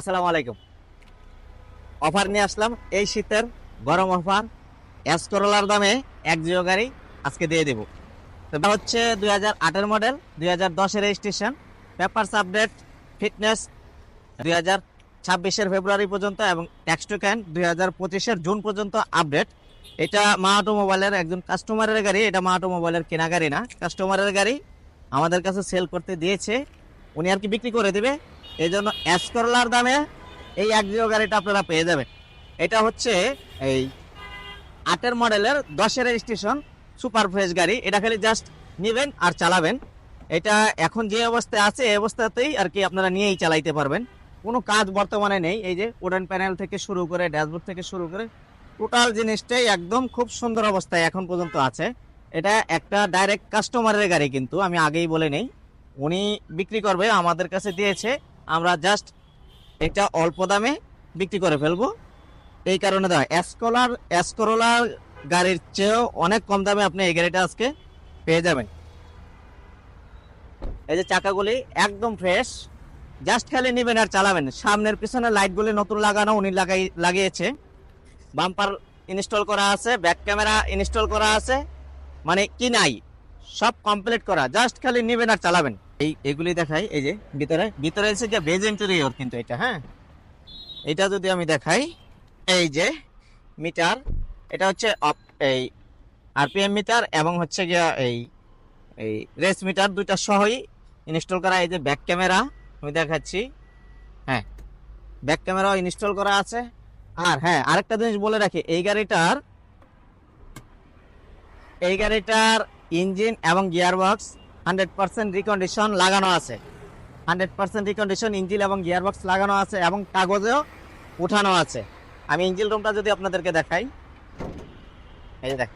আসসালামু আলাইকুম। অফার নিয়ে আসলাম। এই শীতের গরম অফার। এস দামে এক জিও গাড়ি আজকে দিয়ে দেবো। এটা হচ্ছে দুই হাজার আটের মডেল দুই হাজার দশের রেজিস্ট্রেশন পেপারস আপডেট ফিটনেস দুই হাজার ছাব্বিশের ফেব্রুয়ারি পর্যন্ত এবং ট্যাক্স টু ক্যান দুই হাজার পঁচিশের জুন পর্যন্ত আপডেট এটা মা অটোমোবাইলের একজন কাস্টমারের গাড়ি, এটা মা অটোমোবাইলের কেনা গাড়ি না। কাস্টমারের গাড়ি আমাদের কাছে সেল করতে দিয়েছে। উনি আর কি বিক্রি করে দিবে? এই জন্য অ্যাসকরলার দামে এই এক জিও গাড়িটা আপনারা পেয়ে যাবেন। এটা হচ্ছে এই আটের মডেলের দশের স্টেশন সুপার ফ্রেশ গাড়ি। এটা খালি জাস্ট নেবেন আর চালাবেন। এটা এখন যে অবস্থায় আছে, এই অবস্থাতেই আর কি আপনারা নিয়েই চালাইতে পারবেন। কোনো কাজ বর্তমানে নেই। এই যে উডেন প্যানেল থেকে শুরু করে ড্যাশবোর্ড থেকে শুরু করে টোটাল জিনিসটাই একদম খুব সুন্দর অবস্থায় এখন পর্যন্ত আছে। এটা একটা ডাইরেক্ট কাস্টমারের গাড়ি কিন্তু, আমি আগেই বলে নেই। উনি বিক্রি করবে, আমাদের কাছে দিয়েছে। আমরা জাস্ট এটা অল্প দামে বিক্রি করে ফেলব। এই কারণে দেওয়া এসকলার এসকরোলার গাড়ির চেয়েও অনেক কম দামে আপনি এই গাড়িটা আজকে পেয়ে যাবেন। এই যে চাকাগুলি একদম ফ্রেশ জাস্ট খালি নেবেন আর চালাবেন। সামনের পিছনে লাইটগুলি নতুন লাগানো উনি লাগাই লাগিয়েছে। বাম্পার ইনস্টল করা আছে ব্যাক ক্যামেরা ইনস্টল করা আছে মানে কি নাই, সব কমপ্লিট করা। জাস্ট খালি নেবেন আর চালাবেন। এই, এগুলি দেখাই, এই যে, ভিতরে ভিতরে এসে যে বেজ ইন্টেরিয়র কিন্তু এটা হ্যাঁ? এটা যদি আমি দেখাই, এই যে, মিটার, এটা হচ্ছে এই আরপিএম মিটার এবং হচ্ছে গিয়া এই এই রেস মিটার দুইটা সহই ইনস্টল করা, এই যে ব্যাক ক্যামেরা, আমি দেখাচ্ছি হ্যাঁ ব্যাক ক্যামেরাও ইনস্টল করা আছে। আর হ্যাঁ আরেকটা জিনিস বলে রাখি, এই গাড়িটার এই গাড়িটার ইঞ্জিন এবং gear box hundred percent recondition লাগানো আছে। হান্ড্রেড পার্সেন্ট রিকন্ডিশন ইঞ্জিল এবং গিয়ার বক্স লাগানো আছে এবং কাগজেও উঠানো আছে। আমি ইঞ্জিল রুমটা যদি আপনাদেরকে দেখাই, এই দেখ,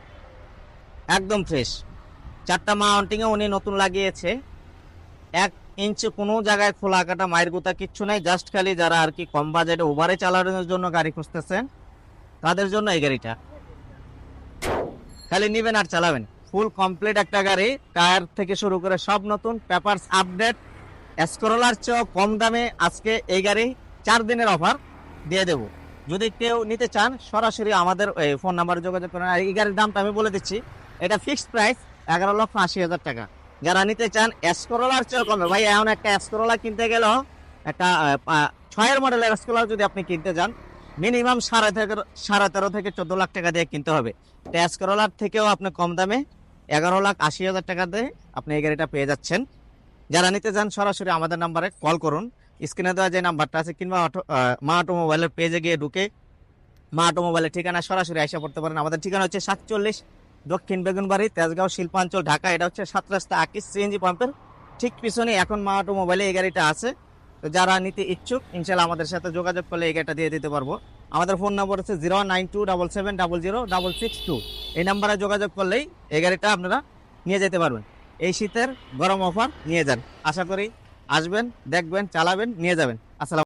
একদম ফ্রেশ চারটা মাউন্টিংয়ে উনি নতুন লাগিয়েছে। এক ইঞ্চ কোনো জায়গায় খোলা কাটা, মায়ের গুতা কিচ্ছু নাই। জাস্ট খালি যারা আর কি কম বাজেটে ওভারে চালানোর জন্য গাড়ি খুঁজতেছেন, তাদের জন্য এই গাড়িটা। খালি নিবেন আর চালাবেন। ফুল কমপ্লিট একটা গাড়ি, টায়ার থেকে শুরু করে সব নতুন, পেপারস আপডেট এসকরোলার চেয়েও কম দামে আজকে এই গাড়ি চার দিনের অফার দিয়ে দেব। যদি কেউ নিতে চান, সরাসরি আমাদের এই ফোন নাম্বারে যোগাযোগ করেন। আর এই গাড়ির দামটা আমি বলে দিচ্ছি, এটা ফিক্সড প্রাইস এগারো লক্ষ আশি হাজার টাকা। যারা নিতে চান এসকরোলার চেয়েও কমে ভাই এখন একটা এসকরোলা কিনতে গেলেও একটা ছয়ের মডেলের এসকরোলা যদি আপনি কিনতে যান মিনিমাম সাড়ে থেকে সাড়ে তেরো থেকে চোদ্দ লাখ টাকা দিয়ে কিনতে হবে। ট্যাস করোলার থেকেও আপনি কম দামে এগারো লাখ আশি হাজার টাকা দিয়ে আপনি এই গাড়িটা পেয়ে যাচ্ছেন। যারা নিতে চান, সরাসরি আমাদের নাম্বারে কল করুন। স্ক্রিনে দেওয়া যে নাম্বারটা আছে, কিংবা মা অটোমোবাইলের পেজে গিয়ে ঢুকে মা অটোমোবাইলের ঠিকানা সরাসরি এসে পড়তে পারেন। আমাদের ঠিকানা হচ্ছে সাতচল্লিশ দক্ষিণ বেগুনবাড়ি, তেজগাঁও, শিল্পাঞ্চল, ঢাকা। এটা হচ্ছে সাত রাস্তা আকিস সিএনজি পাম্পের ঠিক পিছনে এখন মা অটোমোবাইলে এই গাড়িটা আছে। তো যারা নিতে ইচ্ছুক ইনশাল্লাহ আমাদের সাথে যোগাযোগ করলে এই গাড়িটা দিয়ে দিতে পারব। আমাদের ফোন নাম্বার হচ্ছে zero nine two double seven double zero double six two. এই নাম্বারে যোগাযোগ করলেই এই গাড়িটা আপনারা নিয়ে যেতে পারবেন। এই শীতের গরম অফার নিয়ে যান। আশা করি আসবেন, দেখবেন, চালাবেন, নিয়ে যাবেন। আসসালাম